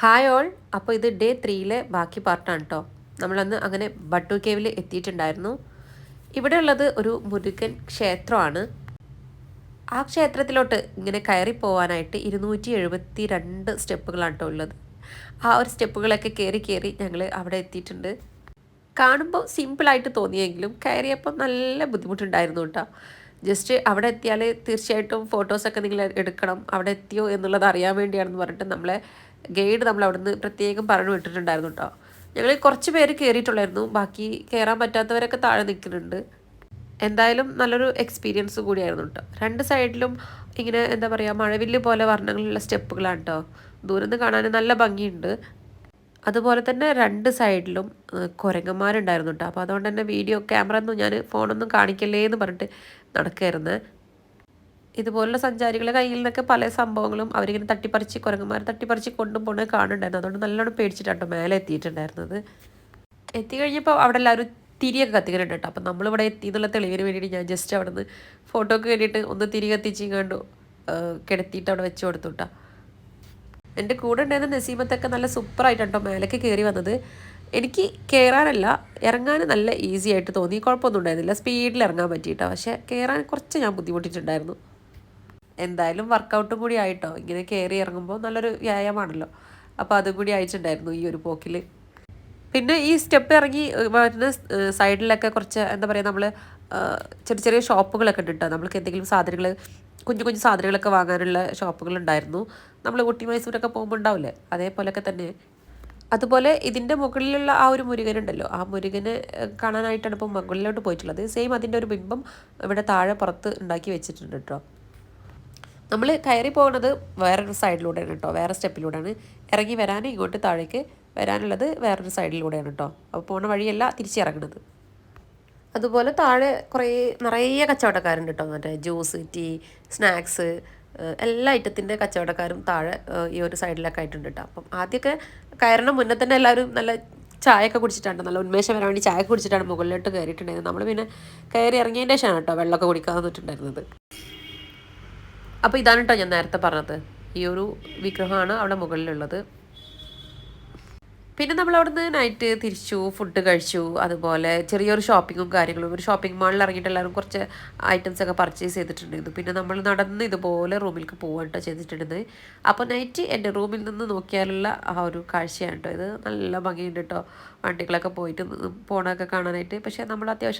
Hi all. അപ്പോൾ ഇത് day ത്രീയിലെ ബാക്കി പാർട്ടാണ് കേട്ടോ നമ്മളന്ന് അങ്ങനെ ബട്ടു കേവിൽ എത്തിയിട്ടുണ്ടായിരുന്നു. ഇവിടെ ഉള്ളത് ഒരു മുരുകൻ ക്ഷേത്രമാണ്. ആ ക്ഷേത്രത്തിലോട്ട് ഇങ്ങനെ കയറി പോകാനായിട്ട് ഇരുന്നൂറ്റി എഴുപത്തി രണ്ട് സ്റ്റെപ്പുകളാണ് കേട്ടോ ഉള്ളത്. ആ ഒരു സ്റ്റെപ്പുകളൊക്കെ കയറി കയറി ഞങ്ങൾ അവിടെ എത്തിയിട്ടുണ്ട്. കാണുമ്പോൾ സിമ്പിളായിട്ട് തോന്നിയെങ്കിലും കയറിയപ്പോൾ നല്ല ബുദ്ധിമുട്ടുണ്ടായിരുന്നു കേട്ടോ. ജസ്റ്റ് അവിടെ എത്തിയാൽ തീർച്ചയായിട്ടും ഫോട്ടോസൊക്കെ നിങ്ങൾ എടുക്കണം അവിടെ എത്തിയോ എന്നുള്ളത് അറിയാൻ വേണ്ടിയാണെന്ന് പറഞ്ഞിട്ട് നമ്മളെ ഗൈഡ് നമ്മൾ അവിടുന്ന് പ്രത്യേകം പറഞ്ഞു വിട്ടിട്ടുണ്ടായിരുന്നു കേട്ടോ. ഞങ്ങൾ കുറച്ച് പേര് കയറിയിട്ടുള്ളായിരുന്നു ബാക്കി കയറാൻ പറ്റാത്തവരൊക്കെ താഴെ നിൽക്കുന്നുണ്ട്. എന്തായാലും നല്ലൊരു എക്സ്പീരിയൻസ് കൂടിയായിരുന്നു കേട്ടോ. രണ്ട് സൈഡിലും ഇങ്ങനെ എന്താ പറയുക മഴവില്ല് പോലെ വർണങ്ങളുള്ള സ്റ്റെപ്പുകളാണ് കേട്ടോ. ദൂരം നിന്ന് കാണാൻ നല്ല ഭംഗിയുണ്ട്. അതുപോലെ തന്നെ രണ്ട് സൈഡിലും കുരങ്ങന്മാരുണ്ടായിരുന്നു കേട്ടോ അപ്പോൾ അതുകൊണ്ട് തന്നെ വീഡിയോ ക്യാമറ ഒന്നും ഞാൻ ഫോണൊന്നും കാണിക്കല്ലേ എന്ന് പറഞ്ഞിട്ട് നടക്കായിരുന്നു. ഇതുപോലുള്ള സഞ്ചാരികളെ കയ്യിൽ നിന്നൊക്കെ പല സംഭവങ്ങളും അവരിങ്ങനെ തട്ടിപ്പറിച്ച് കുരങ്ങന്മാർ തട്ടിപ്പറിച്ച് കൊണ്ടും പോണത് കാണുന്നുണ്ടായിരുന്നു. അതുകൊണ്ട് നല്ലോണം പേടിച്ചിട്ടാട്ടോ മേലെ എത്തിയിട്ടുണ്ടായിരുന്നത്. എത്തിക്കഴിഞ്ഞപ്പോൾ അവിടെ എല്ലാവരും തിരിയൊക്കെ കത്തിക്കുന്നുണ്ട് കേട്ടോ അപ്പം നമ്മളിവിടെ എത്തി എന്നുള്ള തെളിവിന് വേണ്ടിയിട്ട് ഞാൻ ജസ്റ്റ് അവിടെ നിന്ന് ഫോട്ടോക്ക് വേണ്ടിയിട്ട് ഒന്ന് തിരി കത്തിച്ച് കണ്ടു കിടത്തിയിട്ട് അവിടെ വെച്ച് കൊടുത്തു കേട്ടോ എന്റെ കൂടെ ഉണ്ടായിരുന്ന നസീമത്തൊക്കെ നല്ല സൂപ്പറായിട്ടോ മേലേക്ക് കയറി വന്നത്. എനിക്ക് കയറാനല്ല ഇറങ്ങാൻ നല്ല ഈസി ആയിട്ട് തോന്നി. കുഴപ്പമൊന്നും ഉണ്ടായിരുന്നില്ല. സ്പീഡിൽ ഇറങ്ങാൻ പറ്റിയിട്ടോ. പക്ഷേ കയറാൻ കുറച്ച് ഞാൻ ബുദ്ധിമുട്ടിയിട്ടുണ്ടായിരുന്നു എന്തായാലും വർക്കൗട്ടും കൂടി ആയിട്ടോ. ഇങ്ങനെ കയറി ഇറങ്ങുമ്പോൾ നല്ലൊരു വ്യായാമമാണല്ലോ. അപ്പോൾ അതും കൂടി അയച്ചിട്ടുണ്ടായിരുന്നു ഈ ഒരു പോക്കിൽ. പിന്നെ ഈ സ്റ്റെപ്പ് ഇറങ്ങി വരുന്ന സൈഡിലൊക്കെ കുറച്ച് എന്താ പറയുക നമ്മൾ ചെറിയ ചെറിയ ഷോപ്പുകളൊക്കെ ഉണ്ട് കേട്ടോ. നമ്മൾക്ക് എന്തെങ്കിലും സാധനങ്ങൾ കുഞ്ഞു കുഞ്ഞു സാധനങ്ങളൊക്കെ വാങ്ങാനുള്ള ഷോപ്പുകളുണ്ടായിരുന്നു. നമ്മൾ ഊട്ടി മൈസൂരൊക്കെ പോകുമ്പോൾ ഉണ്ടാവില്ലേ? അതേപോലെയൊക്കെ തന്നെ. അതുപോലെ ഇതിന്റെ മുകളിലുള്ള ആ ഒരു മുരുകനുണ്ടല്ലോ. ആ മുരുകനെ കാണാനായിട്ടാണ് ഇപ്പോൾ മുകളിലോട്ട് പോയിട്ടുള്ളത്. സെയിം അതിന്റെ ഒരു ബിംബം ഇവിടെ താഴെ പുറത്ത് ഉണ്ടാക്കി വെച്ചിട്ടുണ്ട് കേട്ടോ. നമ്മൾ കയറി പോകുന്നത് വേറൊരു സൈഡിലൂടെയാണ് കേട്ടോ. വേറെ സ്റ്റെപ്പിലൂടെയാണ്. ഇറങ്ങി വരാനും ഇങ്ങോട്ട് താഴേക്ക് വരാനുള്ളത് വേറൊരു സൈഡിലൂടെയാണ് കേട്ടോ. അപ്പോൾ പോണ വഴിയല്ല തിരിച്ചിറങ്ങുന്നത് അതുപോലെ താഴെ കുറേ നിറയെ കച്ചവടക്കാരുണ്ട് കേട്ടോ മറ്റേ ജ്യൂസ് ടീ സ്നാക്സ് എല്ലാ ഐറ്റത്തിന്റെ കച്ചവടക്കാരും താഴെ ഈ ഒരു സൈഡിലൊക്കെ ആയിട്ടുണ്ട് കേട്ടോ അപ്പം ആദ്യമൊക്കെ കയറണം മുന്നേ തന്നെ എല്ലാവരും നല്ല ചായയൊക്കെ കുടിച്ചിട്ടാണ് നല്ല ഉന്മേഷം വരാൻ വേണ്ടി ചായ കുടിച്ചിട്ടാണ് മുകളിലോട്ട് കയറിയിട്ടുണ്ടായിരുന്നത്. നമ്മൾ പിന്നെ കയറി ഇറങ്ങിയതിന്റെ ശേഷമാണ് കേട്ടോ വെള്ളമൊക്കെ കുടിക്കാൻ വന്നിട്ടുണ്ടായിരുന്നത്. അപ്പോൾ ഇതാണ് കേട്ടോ ഞാൻ നേരത്തെ പറഞ്ഞത്. ഈ ഒരു വിഗ്രഹമാണ് അവിടെ മുകളിലുള്ളത്. പിന്നെ നമ്മൾ അവിടുന്ന് നൈറ്റ് തിരിച്ചു ഫുഡ് കഴിച്ചു അതുപോലെ ചെറിയൊരു ഷോപ്പിങ്ങും കാര്യങ്ങളും. ഒരു ഷോപ്പിംഗ് മാളിൽ ഇറങ്ങിയിട്ട് എല്ലാവരും കുറച്ച് ഐറ്റംസ് ഒക്കെ പർച്ചേസ് ചെയ്തിട്ടുണ്ടായിരുന്നു. പിന്നെ നമ്മൾ നടന്ന് ഇതുപോലെ റൂമിലേക്ക് പോകാട്ടോ ചെയ്തിട്ടുണ്ട് അപ്പോൾ നൈറ്റ് എന്റെ റൂമിൽ നിന്ന് നോക്കിയാലുള്ള ആ ഒരു കാഴ്ചയാണ് കേട്ടോ ഇത് നല്ല ഭംഗിയുണ്ട് കേട്ടോ വണ്ടികളൊക്കെ പോയിട്ട് പോണൊക്കെ കാണാനായിട്ട്. പക്ഷേ നമ്മൾ അത്യാവശ്യം